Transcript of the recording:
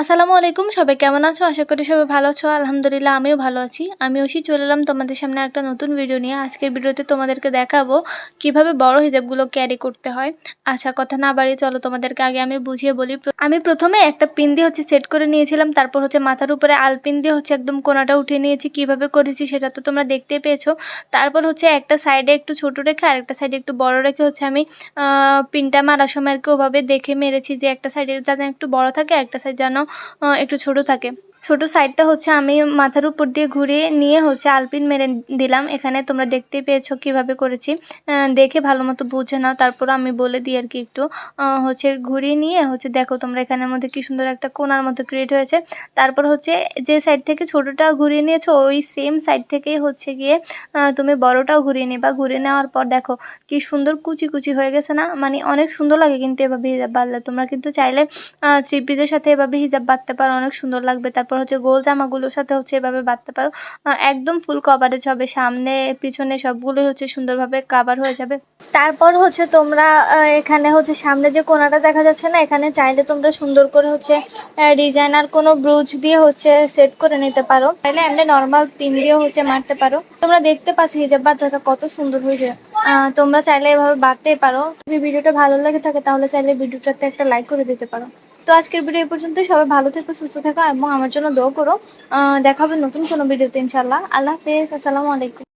আসসালামু আলাইকুম, সবাই কেমন আছো? আশা করি সবাই ভালো আছো। আলহামদুলিল্লাহ, আমিও ভালো আছি। আমি ওসি চলে এলাম তোমাদের সামনে একটা নতুন ভিডিও নিয়ে। আজকের ভিডিওতে তোমাদেরকে দেখাবো কীভাবে বড় হিজাবগুলো ক্যারি করতে হয়। আশা কথা না বাড়িয়ে চলো, তোমাদেরকে আগে আমি বুঝিয়ে বলি। আমি প্রথমে একটা পিন দিয়ে হচ্ছে সেট করে নিয়েছিলাম। তারপর হচ্ছে মাথার উপরে আলপিন দিয়ে হচ্ছে একদম কোনাটা উঠিয়ে নিয়েছি। কীভাবে করেছি সেটা তো তোমরা দেখতে পেয়েছ। তারপর হচ্ছে একটা সাইডে একটু ছোট রেখে আর একটা সাইডে একটু বড় রেখে হচ্ছে আমি পিনটা মারার সময় আর কি ওভাবে দেখে মেরেছি যে একটা সাইডে যেন একটু বড় থাকে একটা সাইড যেন একটু ছোট থাকে। ছোট সাইডটা হচ্ছে আমি মাথার উপর দিয়ে ঘুরিয়ে নিয়ে হচ্ছে আলপিন মেরে দিলাম। এখানে তোমরা দেখতেই পেয়েছ কীভাবে করেছি। দেখে ভালো মতো বুঝে নাও। তারপর আমি বলে দিই আর কি একটু। হচ্ছে ঘুরিয়ে নিয়ে হচ্ছে দেখো তোমরা এখানের মধ্যে কি সুন্দর একটা কোনার মতো ক্রিয়েট হয়েছে। তারপর হচ্ছে যে সাইড থেকে ছোটোটা ঘুরিয়ে নিয়েছো, ওই সেম সাইড থেকেই হচ্ছে গিয়ে তুমি বড়টাও ঘুরিয়ে নেবা। ঘুরিয়ে নেওয়ার পর দেখো কি সুন্দর কুচি কুচি হয়ে গেছে না? মানে অনেক সুন্দর লাগে কিন্তু এভাবে হিজাব বাঁধলে। তোমরা কিন্তু চাইলে থ্রি পিসের সাথে এভাবে হিজাব বাঁধতে পারো। অনেক সুন্দর লাগবে। তারপর হচ্ছে গোল জামাগুলোর সাথে হচ্ছে এভাবে বাঁধতে পারো। একদম ফুল কভারেজ হবে। সামনে, পিছনে সবগুলোই হচ্ছে সুন্দরভাবে কাভার হয়ে যাবে। তারপর হচ্ছে তোমরা এখানে হচ্ছে সামনে যে কোনাটা দেখা যাচ্ছে না, এখানে চাইলে তোমরা সুন্দর করে হচ্ছে ডিজাইনার কোনো ব্রুজ দিয়ে হচ্ছে সেট করে নিতে পারো। চাইলে এমনি নর্মাল পিন দিয়েও হচ্ছে মারতে পারো। তোমরা দেখতে পাচ্ছ হিজাব বাঁধাটা কত সুন্দর হয়েছে। তোমরা চাইলে এভাবে বাঁধতেই পারো। যদি ভিডিওটা ভালো লাগে থাকে, তাহলে চাইলে ভিডিওটাতে একটা লাইক করে দিতে পারো। তো আজকের ভিডিও এই পর্যন্তই। সবাই ভালো থেকো, সুস্থ থাকো এবং আমার জন্য দোয়া করো। দেখা হবে নতুন কোনো ভিডিওতে ইনশাল্লাহ আল্লাহ হাফেজ। আসসালামু আলাইকুম।